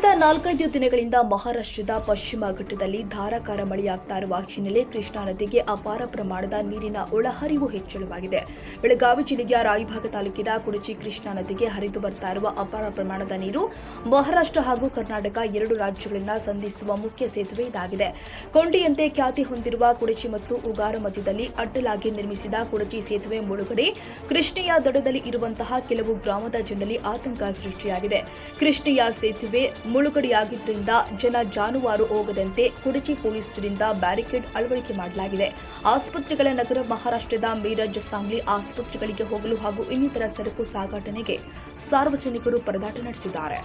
vuelta ನಾಲ್ಕೈದು ದಿನಗಳಿಂದ ಮಹಾರಾಷ್ಟ್ರದ ಪಶ್ಚಿಮ ಘಟ್ಟದಲ್ಲಿ ಧಾರಾಕಾರ ಮಳೆಯಾಗ್ತಾ ಇರುವ ಹಿನ್ನೆಲೆ ಕೃಷ್ಣಾ ನದಿಗೆ ಅಪಾರ ಪ್ರಮಾಣದ ನೀರಿನ ಒಳಹರಿವು ಹೆಚ್ಚಳವಾಗಿದೆ. ಬೆಳಗಾವಿ ಜಿಲ್ಲೆಯ ರಾಯಭಾಗ ತಾಲೂಕಿನ ಕುಡಚಿ ಕೃಷ್ಣಾ ನದಿಗೆ ಹರಿದು ಬರ್ತಾ ಇರುವ ಅಪಾರ ಪ್ರಮಾಣದ ನೀರು ಮಹಾರಾಷ್ಟ್ರ ಹಾಗೂ ಕರ್ನಾಟಕ ಎರಡು ರಾಜ್ಯಗಳನ್ನ ಸಂಧಿಸುವ ಮುಖ್ಯ ಸೇತುವೆ ಇದಾಗಿದೆ. ಕೊಂಡಿಯಂತೆ ಖ್ಯಾತಿ ಹೊಂದಿರುವ ಕುಡಚಿ ಮತ್ತು ಉಗಾರ ಮಧ್ಯದಲ್ಲಿ ಅಡ್ಡಲಾಗಿ ನಿರ್ಮಿಸಿದ ಕುಡಚಿ ಸೇತುವೆ ಮುಳುಗಡೆ ಕೃಷ್ಣೆಯ ದಡದಲ್ಲಿ ಇರುವಂತಹ ಕೆಲವು ಗ್ರಾಮದ ಜನರಲ್ಲಿ ಆತಂಕ ಸೃಷ್ಟಿಯಾಗಿದೆ. ಕೃಷ್ಣೆಯ ಸೇತುವೆ ಮುಳುಗಡೆಯಾಗಿದ್ದರಿಂದ ಜನ ಜಾನುವಾರು ಹೋಗದಂತೆ ಕುಡಚಿ ಪೊಲೀಸರಿಂದ ಬ್ಯಾರಿಕೇಡ್ ಅಳವಡಿಕೆ ಮಾಡಲಾಗಿದೆ. ಆಸ್ಪತ್ರೆಗಳ ನಗರ ಮಹಾರಾಷ್ಟ್ರದ ಮೀರಜ್ ಸಾಂಗ್ಲಿ ಆಸ್ಪತ್ರೆಗಳಿಗೆ ಹೋಗಲು ಹಾಗೂ ಇನ್ನಿತರ ಸರಕು ಸಾಗಾಟನೆಗೆ ಸಾರ್ವಜನಿಕರು ಪರದಾಟ ನಡೆಸಿದ್ದಾರೆ.